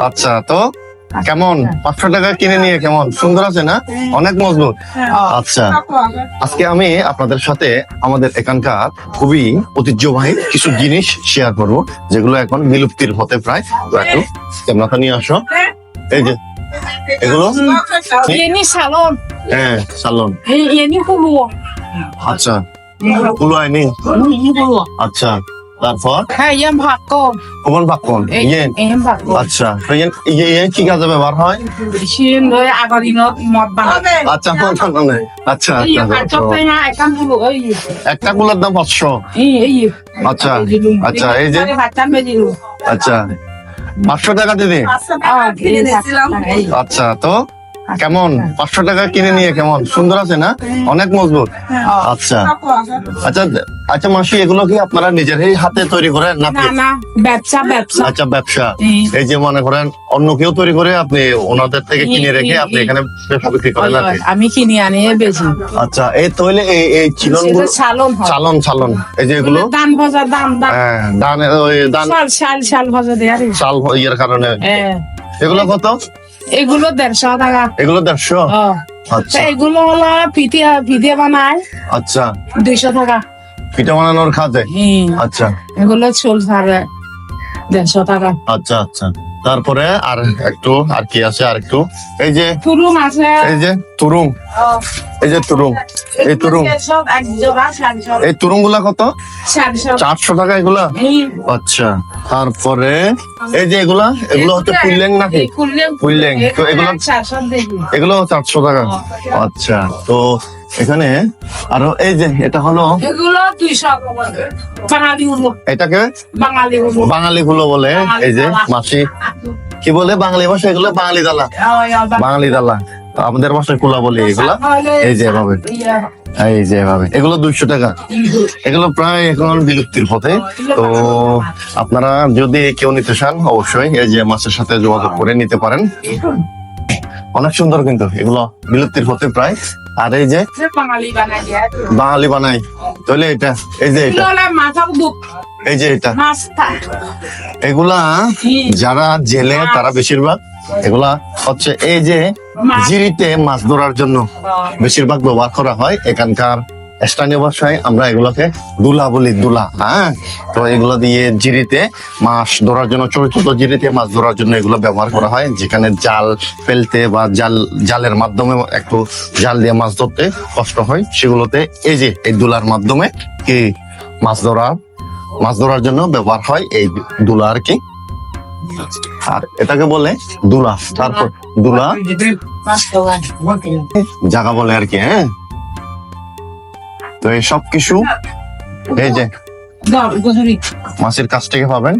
আচ্ছা তো কেমন? পাঁচশো টাকা কিনে নিয়ে কেমন? সুন্দর আছে না? অনেক মজবুত। আচ্ছা আজকে আমি আপনাদের সাথে আমাদের এখানকার খুবই ঐতিহ্যবাহী কিছু জিনিস শেয়ার করব যেগুলো এখন বিলুপ্তির হতে প্রায়। তো একটু কেমনাথা নিয়ে আসো। এই যে এগুলো? হ্যাঁ।, হ্যাঁ। সালন। আচ্ছা। আচ্ছা। তারপর? হ্যাঁ কোমল ইয়ে? আচ্ছা ইয়ে, ইয়ে, কি কাজে ব্যবহার হয়? আচ্ছা আচ্ছা, আচ্ছা আচ্ছা আচ্ছা একটা গুলোর দাম 500 আচ্ছা আচ্ছা এই যে আচ্ছা। 500 আচ্ছা। টাকা দিদি আচ্ছা তো? কেমন? পাঁচশো টাকা কিনে নিয়ে কেমন? সুন্দর আছে না? অনেক মজবুত। আচ্ছা। আচ্ছা। আচ্ছা মাসি এগুলো কি আপনারা নিজেরই হাতে তৈরি করেন না ব্যবসা ব্যবসা। আচ্ছা ব্যবসা। এই যে মনে করেন অন্য কেউ তৈরি করে আপনি ওনাদের থেকে কিনে রেখে আপনি এখানে বিক্রি করেন আমি কিনে আনি বেশি। আচ্ছা এই তৈলে এই এই চিলন চালন চালন চালন। এই যে এগুলো? দান ভাজা দাম দাম হ্যাঁ দান দান শাল শাল শাল ভাজা দেয় চাল ইয়ের কারণে। হ্যাঁ। এগুলো কত? এগুলো দেড়শো টাকা। এগুলো দেড়শো? আচ্ছা। এগুলো হলো পিঠে পিঠে বানায়। আচ্ছা। দুইশো টাকা। পিঠা বানানোর খাতে? আচ্ছা। এগুলো চুল ছাড়ে দেড়শো টাকা। আচ্ছা আচ্ছা। তারপরে আর একটু আর কি আছে আর একটু? এই যে তুরুম আছে। এই যে তুরুং। এই যে তুরুং। এই তুরুং। এই তুরুংগুলা কত চারশো টাকা এগুলা? আচ্ছা তারপরে এই যে এগুলা এগুলো হচ্ছে পুইলেং নাকি? পুইলেং তো এগুলো এগুলো চারশো টাকা। আচ্ছা তো এখানে আরও এই যে এটা হলো এটাকে বাঙালি বাঙালি গুলো বলে এই যে মাসি। কি বলে বাঙালি ভাষা? এগুলো বাঙালি দালা। বাঙালি দালা। তো আমাদের ভাষায় কোলা বলি এগুলা। এই যে এভাবে। এই যে এভাবে। এগুলো দুইশো টাকা। এগুলো প্রায় এখন বিলুপ্তির পথে। তো আপনারা যদি কেউ নিতে চান, অবশ্যই এই যে মাছের সাথে যোগাযোগ করে নিতে পারেন। অনেক সুন্দর কিন্তু এগুলো বিলুপ্তির পথে প্রায়। আর এই যে বাঙালি বানাই তাহলে এটা এই যে এটা। এই যে এটা। এগুলা যারা জেলে তারা বেশিরভাগ এগুলা হচ্ছে এই যে জিরিতে মাছ ধরার জন্য বেশিরভাগ ব্যবহার করা হয় এখানকার স্থানীয় ভাষায় আমরা এগুলোকে দুলা বলি দুলা হ্যাঁ? তো এগুলো দিয়ে জিরিতে মাছ ধরার জন্য ছোট ছোট জিরিতে মাছ ধরার জন্য এগুলো ব্যবহার করা হয় যেখানে জাল ফেলতে বা জাল জালের মাধ্যমে একটু জাল দিয়ে মাছ ধরতে কষ্ট হয়। সেগুলোতে এই যে এই দুলার মাধ্যমে কি মাছ ধরা মাছ ধরার জন্য ব্যবহার হয় এই দুলা আর কি। আর এটাকে বলে দুলা তারপর দুলা জায়গা বলে আর কি হ্যাঁ? তো এই সব কিছু এই যে মাছের কাছ থেকে পাবেন।